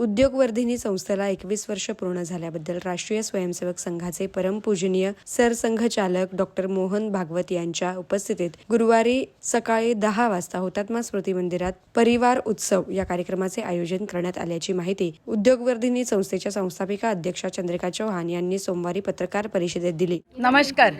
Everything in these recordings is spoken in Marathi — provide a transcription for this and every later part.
उद्योगवर्धिनी संस्थेला एकवीस वर्ष पूर्ण झाल्याबद्दल राष्ट्रीय स्वयंसेवक संघाचे परमपूजनीय सरसंघचालक डॉक्टर मोहन भागवत यांच्या उपस्थितीत गुरुवारी सकाळी दहा वाजता हुतात्मा स्मृती मंदिरात परिवार उत्सव या कार्यक्रमाचे आयोजन करण्यात आल्याची माहिती उद्योगवर्धिनी संस्थेच्या संस्थापिका अध्यक्षा चंद्रिका चौहान यांनी सोमवारी पत्रकार परिषदेत दिली. नमस्कार.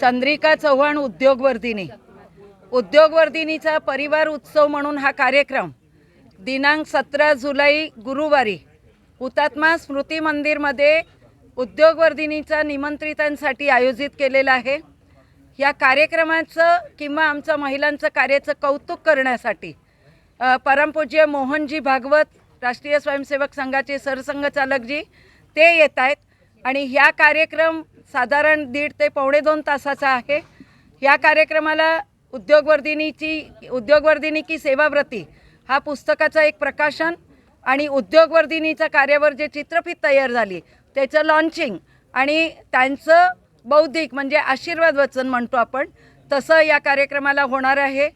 चंद्रिका चव्हाण उद्योगवर्धिनी. उद्योगवर्धिनीचा परिवार उत्सव म्हणून हा कार्यक्रम दिनांक सतरा जुलै गुरुवारी हुतात्मा स्मृती मंदिरमध्ये उद्योगवर्धिनीचा निमंत्रितांसाठी आयोजित केलेला आहे. या कार्यक्रमाचं किंवा आमचं महिलांचं कार्याचं कौतुक करण्यासाठी परमपूज्य मोहनजी भागवत राष्ट्रीय स्वयंसेवक संघाचे सरसंघचालकजी ते येत आहेत आणि ह्या कार्यक्रम साधारण दीड ते पावणे दोन तासाचा आहे. या कार्यक्रमाला उद्योगवर्धिनीची उद्योगवर्धिनी की सेवाव्रती हा पुस्तकाचा एक प्रकाशन आणि उद्योगवर्धिनीच्या कार्यावर जे चित्रफित तयार झाली त्याचं लॉन्चिंग आणि त्यांचं बौद्धिक म्हणजे आशीर्वाद वचन म्हणतो आपण तसं या कार्यक्रमाला होणार आहे.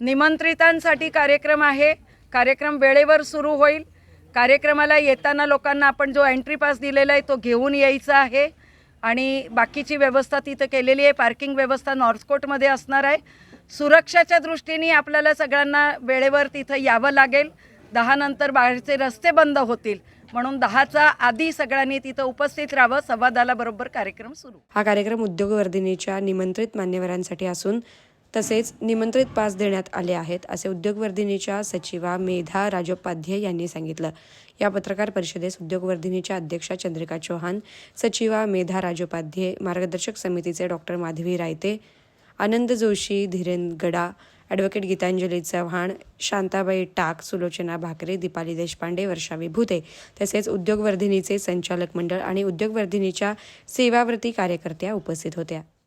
निमंत्रितांसाठी कार्यक्रम आहे. कार्यक्रम वेळेवर सुरू होईल. कार्यक्रमाला येताना लोकांना आपण जो एंट्री पास दिलेला आहे तो घेऊन यायचा आहे. आणि बाकीची व्यवस्था तिथं केलेली आहे. पार्किंग व्यवस्था नॉर्थकोटमध्ये असणार आहे. सुरक्षाच्या दृष्टीने आपल्याला सगळ्यांना वेळेवर तिथं यावं लागेल. दहानंतर बाहेरचे रस्ते बंद होतील. म्हणून दहाचा आधी सगळ्यांनी तिथं उपस्थित राहावं. संवादाला बरोबर कार्यक्रम सुरू. हा कार्यक्रम उद्योगवर्धिनीच्या निमंत्रित मान्यवरांसाठी असून तसेच निमंत्रित पास देण्यात आले आहेत असे उद्योगवर्धिनीच्या सचिवा मेधा राजोपाध्याय यांनी सांगितलं. या पत्रकार परिषदेस उद्योगवर्धिनीच्या अध्यक्षा चंद्रिका चौहान सचिवा मेधा राजोपाध्याय मार्गदर्शक समितीचे डॉक्टर माधवी रायते आनंद जोशी धीरेन गडा ॲडव्होकेट गीतांजली चव्हाण शांताबाई टाक सुलोचना भाकरे दीपाली देशपांडे वर्षा विभूते तसेच उद्योगवर्धिनीचे संचालक मंडळ आणि उद्योगवर्धिनीच्या सेवाव्रती कार्यकर्त्या उपस्थित होत्या.